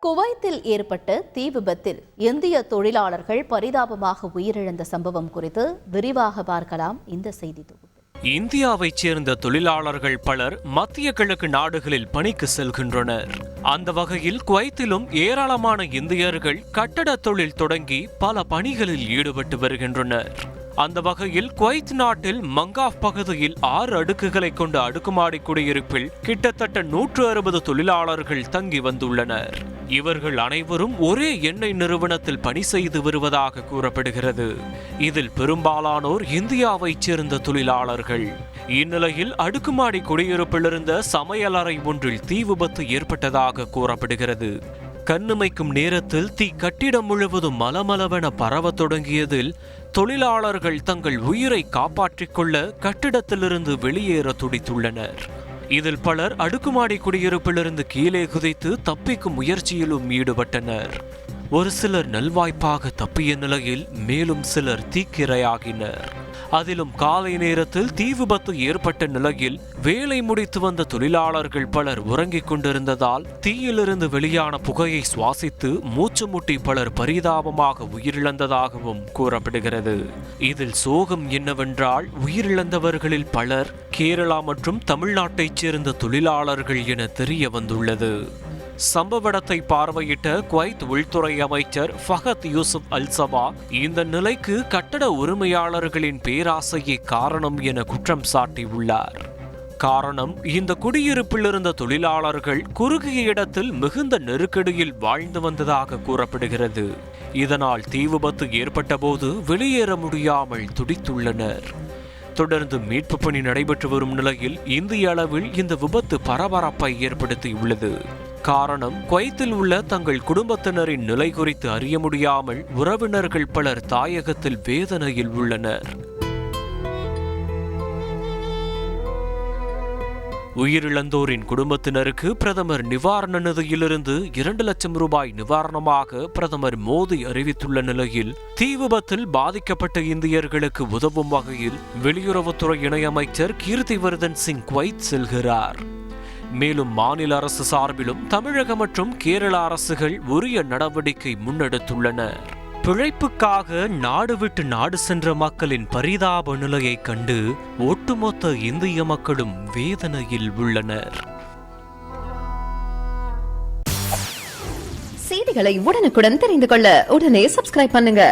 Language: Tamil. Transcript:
குவைத்தில் ஏற்பட்ட தீ விபத்தில் இந்திய தொழிலாளர்கள் பரிதாபமாக உயிரிழந்த சம்பவம் குறித்து விரிவாக பார்க்கலாம் இந்த செய்தி தொகுப்பு. இந்தியாவைச் சேர்ந்த தொழிலாளர்கள் பலர் மத்திய கிழக்கு நாடுகளில் பணிக்கு செல்கின்றனர். அந்த வகையில் குவைத்திலும் ஏராளமான இந்தியர்கள் கட்டடத் தொழில் தொடங்கி பல பணிகளில் ஈடுபட்டு வருகின்றனர். அந்த வகையில் குவைத் நாட்டில் மங்காஃப் பகுதியில் ஆறு அடுக்குகளை கொண்ட அடுக்குமாடி குடியிருப்பில் கிட்டத்தட்ட நூற்று அறுபது தொழிலாளர்கள் தங்கி வந்துள்ளனர். இவர்கள் அனைவரும் ஒரே எண்ணெய் நிறுவனத்தில் பணி செய்து வருவதாக கூறப்படுகிறது. இதில் பெரும்பாலானோர் இந்தியாவைச் சேர்ந்த தொழிலாளர்கள். இந்நிலையில் அடுக்குமாடி குடியிருப்பிலிருந்த சமையலறை ஒன்றில் தீ விபத்து ஏற்பட்டதாக கூறப்படுகிறது. கண்ணுமைக்கும் நேரத்தில் தீ கட்டிடம் முழுவதும் மலமளவென பரவத் தொடங்கியதில் தொழிலாளர்கள் தங்கள் உயிரை காப்பாற்றிக் கொள்ள கட்டிடத்திலிருந்து வெளியேற துடித்துள்ளனர். இதில் பலர் அடுக்குமாடி குடியிருப்பிலிருந்து கீழே குதித்து தப்பிக்கும் முயற்சியிலும் ஈடுபட்டனர். ஒரு சிலர் நல்வாய்ப்பாக தப்பிய நிலையில் மேலும் சிலர் தீக்கிரையாகினர். அதிலும் காலை நேரத்தில் தீ விபத்து ஏற்பட்ட நிலையில் வேலை முடித்து வந்த தொழிலாளர்கள் பலர் உறங்கிக் கொண்டிருந்ததால் தீயிலிருந்து வெளியான புகையை சுவாசித்து மூச்சு முட்டி பலர் பரிதாபமாக உயிரிழந்ததாகவும் கூறப்படுகிறது. இதில் சோகம் என்னவென்றால் உயிரிழந்தவர்களில் பலர் கேரளா மற்றும் தமிழ்நாட்டைச் சேர்ந்த தொழிலாளர்கள் என தெரிய வந்துள்ளது. சம்பவ இடத்தை பார்வையிட்ட குவைத் உள்துறை அமைச்சர் ஃபஹத் யூசுப் அல்சவா இந்த நிலைக்கு கட்டட உரிமையாளர்களின் பேராசையே காரணம் என குற்றம் சாட்டியுள்ளார். காரணம் இந்த குடியிருப்பில் இருந்த தொழிலாளர்கள் குறுகிய இடத்தில் மிகுந்த நெருக்கடியில் வாழ்ந்து வந்ததாக கூறப்படுகிறது. இதனால் தீ விபத்து ஏற்பட்டபோது வெளியேற முடியாமல் துடித்துள்ளனர். தொடர்ந்து மீட்பு பணி நடைபெற்று வரும் நிலையில் இந்திய அளவில் இந்த விபத்து பரபரப்பை ஏற்படுத்தியுள்ளது. காரணம் குவைத்தில் உள்ள தங்கள் குடும்பத்தினரின் நிலை குறித்து அறிய முடியாமல் உறவினர்கள் பலர் தாயகத்தில் வேதனையில் உள்ளனர். உயிரிழந்தோரின் குடும்பத்தினருக்கு பிரதமர் நிவாரண நிதியிலிருந்து இரண்டு லட்சம் ரூபாய் நிவாரணமாக பிரதமர் மோடி அறிவித்துள்ள நிலையில் தீ விபத்தில் பாதிக்கப்பட்ட இந்தியர்களுக்கு உதவும் வகையில் வெளியுறவுத்துறை இணையமைச்சர் கீர்த்திவர்தன் சிங் குவைத் செல்கிறார். மேலும் மாநில அரசு சார்பிலும் தமிழக மற்றும் கேரள அரசுகள் உரிய நடவடிக்கை முன்னெடுத்துள்ளனர் பிழைப்புக்காக நாடு விட்டு நாடு சென்ற மக்களின் பரிதாப நிலையை கண்டு ஒட்டுமொத்த இந்திய மக்களும் வேதனையில் உள்ளனர். செய்திகளை உடனுக்குடன் தெரிந்து கொள்ள உடனே சப்ஸ்கிரைப் பண்ணுங்க.